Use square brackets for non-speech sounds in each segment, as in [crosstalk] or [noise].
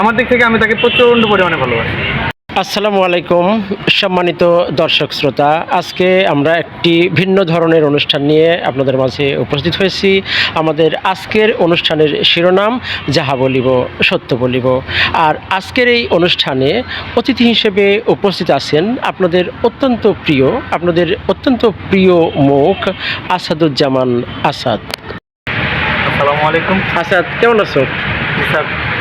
আমার দিক থেকে আমি তাকে প্রচণ্ড পরিমাণে ভালোবাসি। আসসালামু আলাইকুম সম্মানিত দর্শক শ্রোতা। আজকে আমরা একটি ভিন্ন ধরনের অনুষ্ঠান নিয়ে আপনাদের মাঝে উপস্থিত হয়েছি। আমাদের আজকের অনুষ্ঠানের শিরোনাম যাহা বলিব সত্য বলিব। আর আজকের এই অনুষ্ঠানে অতিথি হিসেবে উপস্থিত আছেন আপনাদের অত্যন্ত প্রিয় আপনাদের অত্যন্ত প্রিয় মুখ আসাদুজ্জামান আসাদ। আসসালামু আলাইকুম। আসাদ কেমন আছো? স্যার।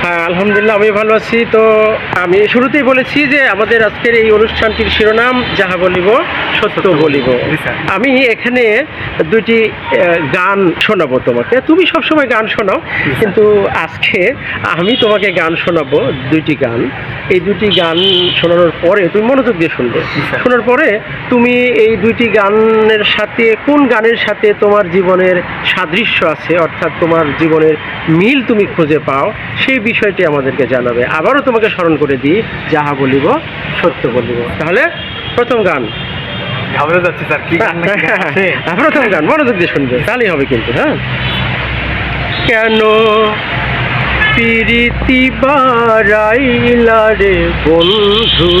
হ্যাঁ আলহামদুলিল্লাহ আমি ভালো আছি। তো আমি শুরুতেই বলেছি যে আমাদের আজকের এই অনুষ্ঠানটির শিরোনাম যাহা বলিব সত্য বলিব। আমি এখানে দুটি গান শোনাবো তোমাকে। তুমি সবসময় গান শোনাও কিন্তু আজকে আমি তোমাকে গান শোনাবো দুইটি গান। এই দুটি গান শোনানোর পরে তুমি মনোযোগ দিয়ে শুনবে। শোনার পরে তুমি এই দুইটি গানের সাথে কোন গানের সাথে তোমার জীবনের সাদৃশ্য আছে? অর্থাৎ তোমার জীবনের মিল তুমি খুঁজে পাও সেই বিষয়টি আমাদেরকে জানাবে। আবারও তোমাকে স্মরণ করে দিই যাহা বলিব সত্য বলিব। তাহলে প্রথম গান। ঘাবড়ে যাচ্ছি স্যার কি গান নাকি গান [laughs] আছে? প্রথম গান মনোযোগ দিয়ে শুনবে তাহলেই হবে কিন্তু হ্যাঁ? কেন প্রীতি বাড়াইলা রে বন্ধু?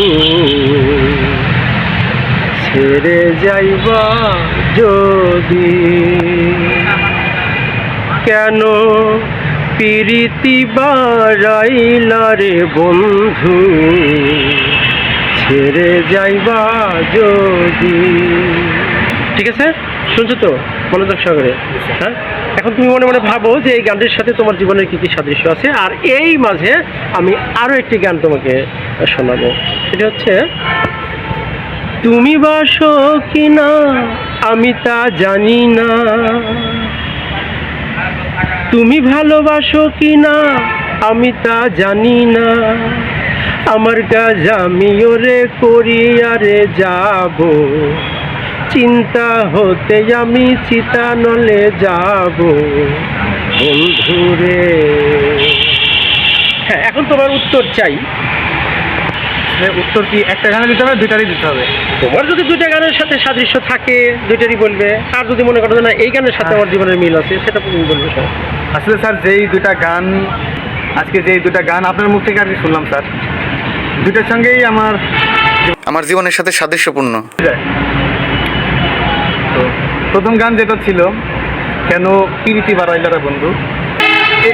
ছেড়ে যাইবা যদি? কেন প্রীতি বাড়াইলা রে বন্ধু, ছেড়ে যাইবা যদি। ঠিক আছে? শুনছো তো? মনোযোগ সহকারে। হ্যাঁ? এখন তুমি মনে মনে ভাবো যে এই গানটির সাথে তোমার জীবনের কী কী সাদৃশ্য আছে, আর এই মাঝে আমি আরও একটি গান তোমাকে শোনাবো। সেটা হচ্ছে, তুমি বাসো কিনা, আমি তা জানি না। তুমি ভালোবাসো কি না আমি তা জানি না। আমার কাজ আমি ওরে করি আরে যাব। চিন্তা হতে আমি চিতা নলে যাব বন্ধুরে হ্যাঁ এখন তোমার উত্তর চাই। এর উত্তর কি একটা গানে দিতে হবে দুইটারই দিতে হবে? তোমার যদি দুইটা গানের সাথে সাদৃশ্য থাকে দুইটারই বলবে। আর যদি মনে করো না এই গানের সাথে আমার জীবনের মিল আছে সেটা তুমি বলবে স্যার আসলে স্যার যেই দুটা গান আজকে যেই দুটা গান আপনার মুখ থেকে আর কি শুনলাম স্যার। দুইটার সঙ্গেই আমার আমার জীবনের সাথে সাদৃশ্যপূর্ণ। তো প্রথম গান যেটা ছিল কেন পিরিতি বাড়াইলারা বন্ধু?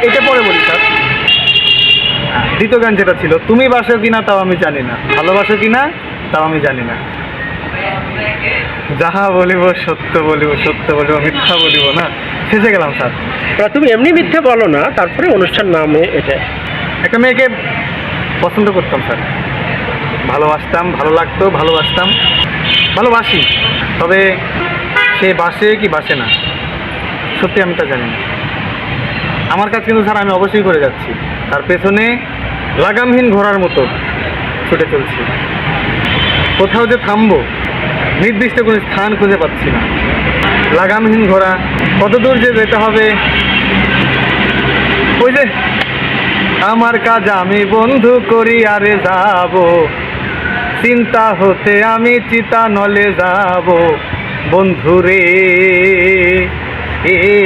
এটা পরে বলি স্যার। দ্বিতীয় গান যেটা ছিল তুমি বাসো কিনা তাও আমি জানি না। ভালোবাসো কিনা তাও আমি জানি না। যাহা বলিব সত্য বলিব সত্য বলিব মিথ্যা বলিব না। শেষে গেলাম স্যার। তা তুমি এমনি মিথ্যে বলো না তারপরে অনুষ্ঠান নামে এটা। একটা মেয়েকে পছন্দ করতাম স্যার। ভালোবাসতাম ভালো লাগতো ভালোবাসতাম। ভালোবাসি তবে সে বাসে কি বাসে না? সত্যি আমি তা জানি না। আমার কাছে কিন্তু স্যার আমি অবশ্যই করে যাচ্ছি। তার পেছনে লাগামহীন ঘোড়ার মতো ছুটে চলছি। কোথাও যে থামবো নির্দিষ্ট কোনো স্থান খুঁজে পাচ্ছি না। লাগামহীন ঘোড়া, কত দূর যে যেতে হবে। ওই যে, আমার কাজ আমি বন্ধু করি, আরে যাব। চিন্তা হতে আমি চিতা নলে যাব। বন্ধুরে, এ